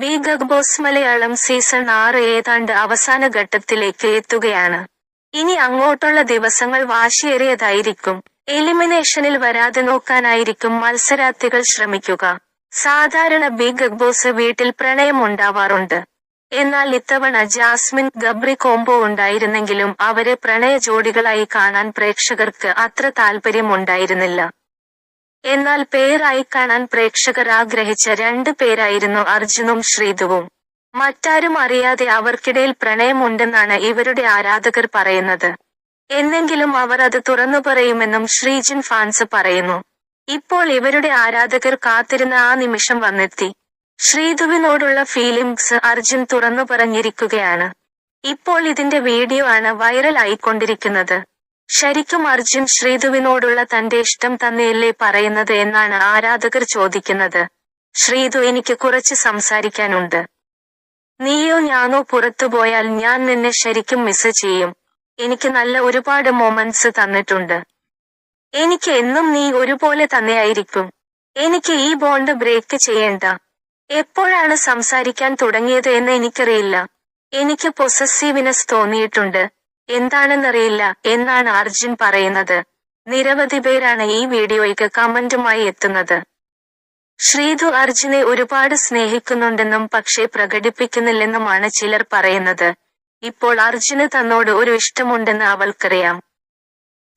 Big boss Malayalam season ആറ് ഏതാണ്ട് അവസാന ഘട്ടത്തിലേക്ക് എത്തുകയാണ്. ഇനി അങ്ങോട്ടുള്ള ദിവസങ്ങൾ വാശിയേറിയതായിരിക്കും. എലിമിനേഷനിൽ വരാതെ നോക്കാനായിരിക്കും മത്സരാർത്ഥികൾ ശ്രമിക്കുക. സാധാരണ ബിഗ് ബോസ് വീട്ടിൽ പ്രണയം ഉണ്ടാവാറുണ്ട് എന്നാൽ ഇത്തവണ ജാസ്മിൻ ഗബ്രി കോംബോ ഉണ്ടായിരുന്നെങ്കിലും അവരെ പ്രണയ ജോഡികളായി കാണാൻ പ്രേക്ഷകർക്ക് അത്ര താല്പര്യമുണ്ടായിരുന്നില്ല എന്നാൽ പേരായി കാണാൻ പ്രേക്ഷകർ ആഗ്രഹിച്ച രണ്ടു പേരായിരുന്നു അർജുനും ശ്രീധുവും. മറ്റാരും അറിയാതെ അവർക്കിടയിൽ പ്രണയമുണ്ടെന്നാണ് ഇവരുടെ ആരാധകർ പറയുന്നത്. എന്നെങ്കിലും അവർ അത് തുറന്നു പറയുമെന്നും ശ്രീജിൻ ഫാൻസ് പറയുന്നു. ഇപ്പോൾ ഇവരുടെ ആരാധകർ കാത്തിരുന്ന ആ നിമിഷം വന്നെത്തി. ശ്രീധുവിനോടുള്ള ഫീലിംഗ്സ് അർജുൻ തുറന്നു പറഞ്ഞിരിക്കുകയാണ്. ഇപ്പോൾ ഇതിന്റെ വീഡിയോ ആണ് വൈറൽ ആയിക്കൊണ്ടിരിക്കുന്നത് ശരിക്കും അർജുൻ ശ്രീധുവിനോടുള്ള തന്റെ ഇഷ്ടം തന്നെയല്ലേ പറയുന്നത് എന്നാണ് ആരാധകർ ചോദിക്കുന്നത്. ശ്രീധു എനിക്ക് കുറച്ച് സംസാരിക്കാനുണ്ട്. നീയോ ഞാനോ പുറത്തു പോയാൽ ഞാൻ നിന്നെ ശരിക്കും മിസ് ചെയ്യും. എനിക്ക് നല്ല ഒരുപാട് മൊമെന്റ്സ് തന്നിട്ടുണ്ട്. എനിക്ക് എന്നും നീ ഒരുപോലെ തന്നെയായിരിക്കും. എനിക്ക് ഈ ബോണ്ട് ബ്രേക്ക് ചെയ്യേണ്ട. എപ്പോഴാണ് സംസാരിക്കാൻ തുടങ്ങിയത് എന്ന് എനിക്കറിയില്ല. എനിക്ക് പൊസസീവിനെസ് തോന്നിയിട്ടുണ്ട്. എന്താണെന്നറിയില്ല എന്നാണ് അർജുൻ പറയുന്നത്. നിരവധി പേരാണ് ഈ വീഡിയോയ്ക്ക് കമന്റുമായി എത്തുന്നത്. ശ്രീധു അർജുനെ ഒരുപാട് സ്നേഹിക്കുന്നുണ്ടെന്നും പക്ഷേ പ്രകടിപ്പിക്കുന്നില്ലെന്നുമാണ് ചിലർ പറയുന്നത്. ഇപ്പോൾ അർജുന് തന്നോട് ഒരു ഇഷ്ടമുണ്ടെന്ന് അവൾക്കറിയാം.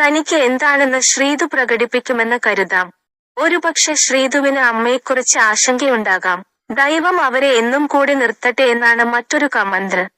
തനിക്ക് എന്താണെന്ന് ശ്രീധു പ്രകടിപ്പിക്കുമെന്ന് കരുതാം. ഒരുപക്ഷെ ശ്രീധുവിന് അമ്മയെക്കുറിച്ച് ആശങ്കയുണ്ടാകാം. ദൈവം അവരെ എന്നും കൂടി നിർത്തട്ടെ എന്നാണ് മറ്റൊരു കമന്റ്.